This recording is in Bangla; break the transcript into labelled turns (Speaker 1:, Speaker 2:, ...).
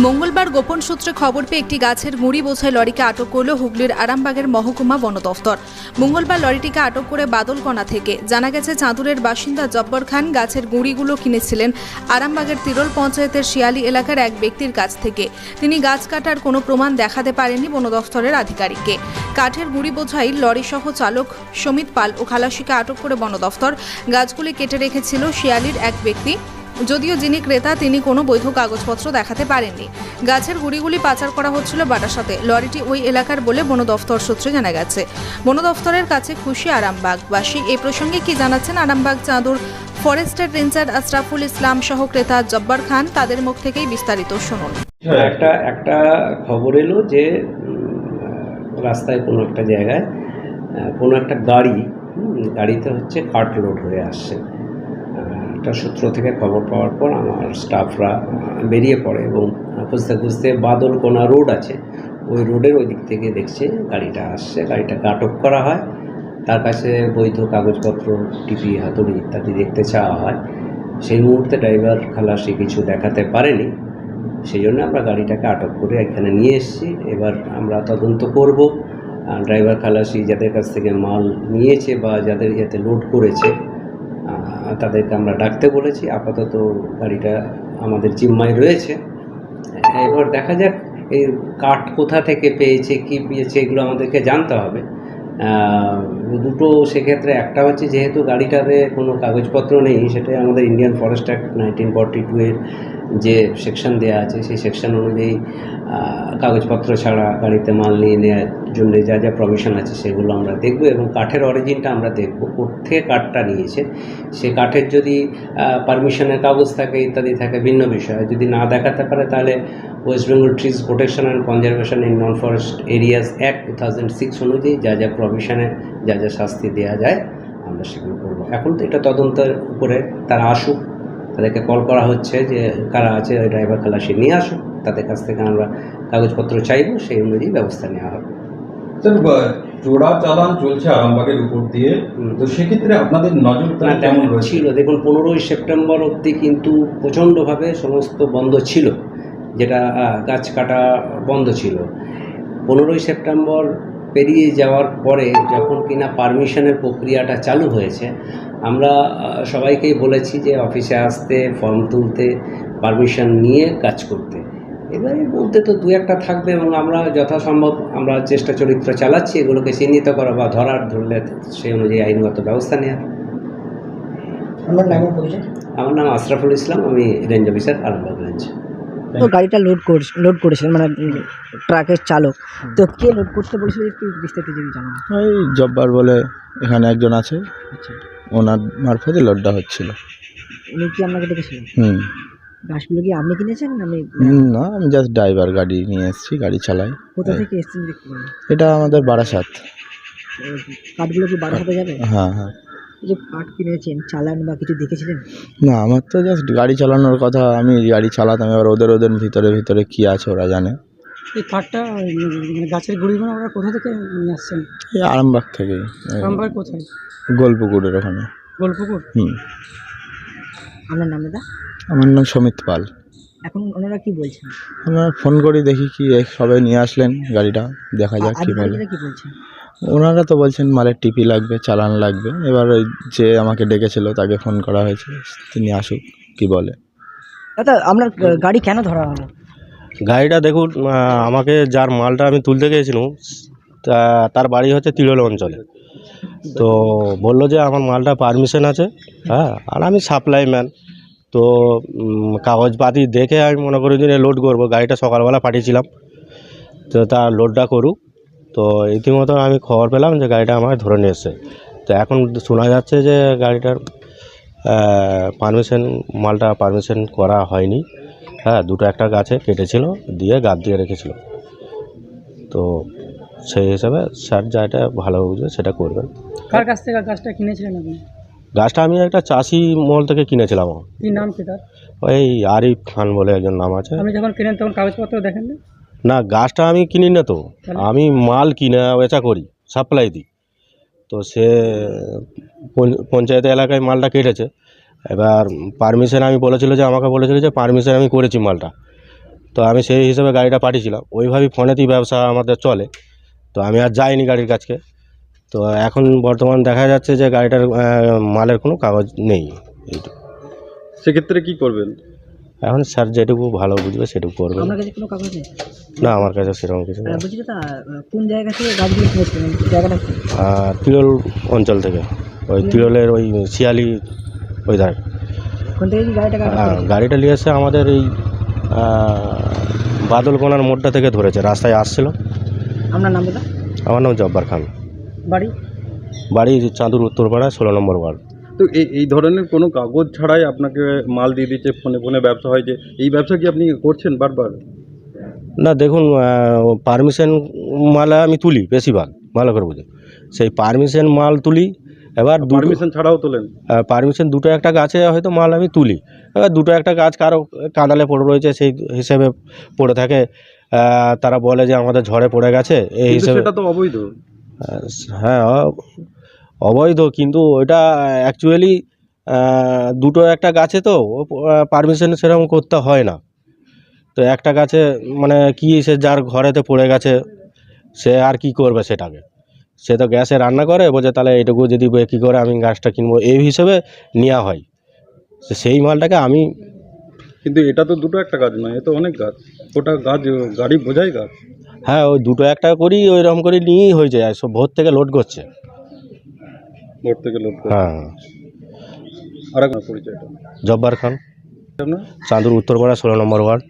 Speaker 1: মঙ্গলবার গোপন সূত্রে খবর পেয়ে একটি গাছের গুঁড়ি বোঝাই লরিকে আটক করল হুগলির আরামবাগের মহকুমা বন দফতর। মঙ্গলবার লরিটিকে আটক করে বাদলকণা থেকে। জানা গেছে, চাঁদুরের বাসিন্দা জব্বর খান গাছের গুঁড়িগুলো কিনেছিলেন আরামবাগের তিরল পঞ্চায়েতের শিয়ালি এলাকার এক ব্যক্তির কাছ থেকে। তিনি গাছ কাটার কোনো প্রমাণ দেখাতে পারেননি বন দফতরের আধিকারিককে। কাঠের গুঁড়ি বোঝাই লরিসহ চালক সমিত পাল ও খালাসিকে আটক করে বন দফতর গাছগুলি কেটে রেখেছিল শিয়ালির এক ব্যক্তি। যদিও যিনি ক্রেতা, তিনি কোনো বৈধ কাগজপত্র দেখাতে পারেননি। গাছের গুড়িগুলি পাচার করা হচ্ছিল বাটাসাতে লরিটি ওই এলাকার বলে বন দফতর সূত্রে জানা গেছে। বন দফতরের কাছে খুশি আরামবাগবাসী এই প্রসঙ্গে কি জানাচ্ছেন আরামবাগ চাঁদুর ফরেস্টের রেঞ্জার আশরাফুল ইসলাম সহ ক্রেতা জব্বার খান, তাদের মুখ থেকেই বিস্তারিত শুনুন।
Speaker 2: একটা একটা খবর এলো যে রাস্তায় কোনো একটা জায়গায় কোনো একটা গাড়ি গাড়িতে হচ্ছে কাঠ লোড হয়ে আসছে। একটা সূত্র থেকে খবর পাওয়ার পর আমার স্টাফরা বেরিয়ে পড়ে এবং খুঁজতে খুঁজতে বাদলকোনা রোড আছে। ওই রোডের ওই দিক থেকে দেখছে গাড়িটা আসছে গাড়িটাকে আটক করা হয়। তার কাছে বৈধ কাগজপত্র টিপি হাতুড়ি ইত্যাদি দেখতে চাওয়া হয়। সেই মুহূর্তে ড্রাইভার খালাসি কিছু দেখাতে পারেনি। সেই জন্য আমরা গাড়িটাকে আটক করে এখানে নিয়ে এসেছি। এবার আমরা তদন্ত করব। ড্রাইভার খালাসি যাদের কাছ থেকে মাল নিয়েছে বা যাদের ইয়েতে লোড করেছে তাদেরকে আমরা ডাকতে বলেছি। আপাতত গাড়িটা আমাদের জিম্মায় রয়েছে। এবার দেখা যাক এই কাঠ কোথা থেকে পেয়েছে, কি পেয়েছে, এগুলো আমাদেরকে জানতে হবে। দুটো সেক্ষেত্রে, একটা হচ্ছে যেহেতু গাড়িটাতে কোনো কাগজপত্র নেই, সেটাই আমাদের Indian forest act nineteen forty two এর যে সেকশন দেওয়া আছে, সেই সেকশন অনুযায়ী কাগজপত্র ছাড়া গাড়িতে মাল নিয়ে নেওয়ার জন্য যা যা প্রভিশন আছে সেগুলো আমরা দেখব এবং কাঠের অরিজিনটা আমরা দেখব। কোথেকে কাঠটা নিয়েছে? সে কাঠের যদি পারমিশনের কাগজ থাকে, ইত্যাদি থাকে, ভিন্ন বিষয়। যদি না দেখাতে পারে, তাহলে West Bengal trees protection and conservation in non forest areas act two thousand six অনুযায়ী যা যা প্রভিশনে যা যা শাস্তি দেওয়া যায়, আমরা সেগুলো করব। এখন তো এটা তদন্তের উপরে তারা আসুক। তাদেরকে কল করা হচ্ছে যে কারা আছে ওই ড্রাইভার খালাসি নিয়ে আসুক তাদের কাছ থেকে আমরা কাগজপত্র চাইব সেই অনুযায়ী ব্যবস্থা নেওয়া হবে।
Speaker 3: স্যার চোরা চালান চলছে আরামবাগের উপর দিয়ে। তো সেক্ষেত্রে আপনাদের নজরদারি কেমন
Speaker 2: ছিল। দেখুন পনেরোই সেপ্টেম্বর অবধি কিন্তু প্রচণ্ডভাবে সমস্ত বন্ধ ছিল যেটা গাছ কাটা বন্ধ ছিল। পনেরোই সেপ্টেম্বর পেরিয়ে যাওয়ার পরে যখন কিনা পারমিশনের প্রক্রিয়াটা চালু হয়েছে আমরা সবাইকেই বলেছি যে অফিসে আসতে ফর্ম তুলতে পারমিশন নিয়ে কাজ করতে। এবারে বলতে তো দু একটা থাকবে এবং আমরা যথাসম্ভব আমরা চেষ্টা চরিত্র চালাচ্ছি এগুলোকে চিহ্নিত করা বা ধরার ধরলে সেই অনুযায়ী আইনগত ব্যবস্থা নেওয়া।
Speaker 4: আমার নাম
Speaker 2: আমার নাম আশরাফুল ইসলাম আমি রেঞ্জ অফিসার আরামবাগ রেঞ্জ।
Speaker 4: তো গাড়িটা লোড করে লোড করেছিলেন মানে ট্রাকের চালক। তো কে লোড করতে বলেছিল একটু বিস্তারিত যদি জানান।
Speaker 5: ওই জব্বার বলে এখানে একজন আছে।
Speaker 4: আচ্ছা।
Speaker 5: ওনার মারফতে লোডটা হচ্ছিল।
Speaker 4: উনি কি আপনাকে ডেকেছিলেন?
Speaker 5: হুম।
Speaker 4: গাছগুলো কি আপনি কিনেছেন আমি
Speaker 5: না আমি জাস্ট ড্রাইভার গাড়ি নিয়ে এসেছি গাড়ি চালাই।
Speaker 4: কোথা থেকে এসেছেন দেখতে পারেন
Speaker 5: এটা আমাদের বারাসাত।
Speaker 4: কাঠগুলো কি বাড়া হতে যাবে?
Speaker 5: হ্যাঁ হ্যাঁ।
Speaker 4: যে কাঠ কিনেছেন চালান বা কিছু দেখেছিলেন?
Speaker 5: না আমার তো জাস্ট গাড়ি চালানোর কথা আমি গাড়ি চালাতাম এবার ওদের ওদের ভিতরে ভিতরে কী আছে ওরা জানে।
Speaker 6: এই কাঠটা মানে গাছের গুঁড়িগুলো আপনারা কোথা থেকে নিয়ে আসছেন?
Speaker 5: এই আরামবাগ থেকেই
Speaker 6: রামবাগ কোথায়?
Speaker 5: গোলপুকুরের ওখানে।
Speaker 6: গোলপুকুর?
Speaker 5: হুম।
Speaker 4: আপনার নাম দাদা?
Speaker 5: আমার নাম সমিত পাল।
Speaker 4: এখন ওনারা কি বলছেন?
Speaker 5: আমরা ফোন করি দেখি কি সবাই নিয়ে আসলেন গাড়িটা দেখা যাক কী বলে।
Speaker 4: কি বলছেন?
Speaker 5: ওনারা তো বলছেন মালের টিপি লাগবে চালান লাগবে। এবার ওই যে আমাকে ডেকেছিল তাকে ফোন করা হয়েছে তিনি আসুক কি বলে।
Speaker 4: দাদা আপনার গাড়ি কেন ধরা হলো?
Speaker 7: গাড়িটা দেখুন আমাকে যার মালটা আমি তুলতে গিয়েছিলাম, তা, তার বাড়ি হচ্ছে তিরল অঞ্চলে। তো বলল যে আমার মালটা পারমিশন আছে হ্যাঁ আর আমি সাপ্লাই ম্যান। তো কাগজপাতি দেখে আমি মনে করি যে লোড করব, গাড়িটা সকালবেলা পাঠিয়েছিলাম। তো তার লোডটা করুক। তো ইতিমধ্যে আমি খবর পেলাম যে গাড়িটা আমাকে ধরে নিয়ে এসছে। তো এখন শোনা যাচ্ছে যে গাড়িটার পারমিশন, মালটা পারমিশন করা হয়নি। হ্যাঁ দুটো একটা গাছে কেটেছিল দিয়ে গাদ দিয়ে রেখেছিল। তো সেই হিসাবে স্যার যেটা ভালো বুঝবে সেটা করবেন।
Speaker 6: কার কাছ থেকে গাছটা কিনেছিলেন আপনি?
Speaker 7: গাছটা আমি একটা চাষি মহল থেকে কিনেছিলাম।
Speaker 6: কি নাম কি তার?
Speaker 7: ওই আরিফ খান বলে একজন নাম আছে।
Speaker 6: আপনি যখন কিনেন তখন কাগজপত্র দেখেন না?
Speaker 7: না গাছটা আমি কিনি না তো আমি মাল কিনা বেচা করি সাপ্লাই দিই। তো সে পঞ্চ- পঞ্চায়েত এলাকায় মালটা কেটেছে। এবার পারমিশন আমি বলেছিল যে আমাকে বলেছিল যে পারমিশন আমি করেছি মালটা। তো আমি সেই হিসেবে গাড়িটা পাঠিয়েছিলাম। ওইভাবেই ফোনেতেই ব্যবসা আমাদের চলে। তো আমি আর যাইনি গাড়ির কাছকে তো এখন বর্তমান দেখা যাচ্ছে যে গাড়িটার মালের কোনো কাগজ নেই। এইটুকু
Speaker 8: সেক্ষেত্রে কি করবেন?
Speaker 7: এখন স্যার যেটুকু ভালো বুঝবে সেটুকু করবে
Speaker 4: আপনার কাছে কোনো কাগজ নেই?
Speaker 7: না আমার কাছে সেরকম কিছু
Speaker 4: আর
Speaker 7: নেই।
Speaker 4: বলছি দাদা কোন জায়গা থেকে গাছগুলো কিনেছিলেন? জায়গাটা
Speaker 7: তিরল অঞ্চল থেকে। ওই তিরলের ওই শিয়ালি ওই ধারে।
Speaker 4: কি গাড়িটা
Speaker 7: নিয়ে এসে আমাদের এই বাদলকোনার মোড়টা থেকে ধরেছে রাস্তায় আসছিল।
Speaker 4: আপনার নাম
Speaker 7: আমার নাম জব্বার খান।
Speaker 4: বাড়ি?
Speaker 7: বাড়ি চাঁদুর উত্তরপাড়া ষোলো নম্বর ওয়ার্ড।
Speaker 8: তো এই এই ধরনের কোনো কাগজ ছাড়াই আপনাকে মাল দিয়ে দিচ্ছে ফোনে ফোনে ব্যবসা হয় যে এই ব্যবসা কি আপনি করছেন বারবার?
Speaker 7: না দেখুন পারমিশন মাল আমি তুলি বেশিরভাগ ভালো করে বুঝুন। সেই পারমিশন মাল তুলি এবার
Speaker 8: পারমিশন ছাড়াও তোলেন?
Speaker 7: পারমিশন দুটো একটা গাছে হয়তো মাল আমি তুলি। এবার দুটো একটা গাছ কারও কাঁদালে পড়ে রয়েছে সেই হিসেবে পড়ে থাকে। তারা বলে যে আমাদের ঝড়ে পড়ে গেছে এই হিসেবে
Speaker 8: সেটা তো অবৈধ।
Speaker 7: হ্যাঁ অবৈধ কিন্তু ওইটা অ্যাকচুয়ালি দুটো একটা গাছে তো পারমিশন সেরকম করতে হয় না। তো একটা গাছে মানে কি সে যার ঘরেতে পড়ে গেছে সে আর কি করবে সেটাকে? সে তো গ্যাসে রান্না করে বলছে তাহলে এটুকু যদি কী করে আমি গ্যাসটা কিনবো? এই হিসেবে নেওয়া হয়। তো সেই মালটাকে আমি
Speaker 8: কিন্তু এটা তো দুটো একটা গাছ নয় এ তো অনেক গাছ। ওটা গাছ গাড়ি বোঝাই গাছ।
Speaker 7: হ্যাঁ ওই দুটো একটা করি ওইরকম করে নিয়েই হয়ে যায় সব ভোর থেকে লোড করছে।
Speaker 8: ভোর থেকে লোক
Speaker 7: হ্যাঁ।
Speaker 8: আর এক পরিচয়টা।
Speaker 7: জব্বার খান। চাঁদুর উত্তরপাড়া ষোলো নম্বর ওয়ার্ড।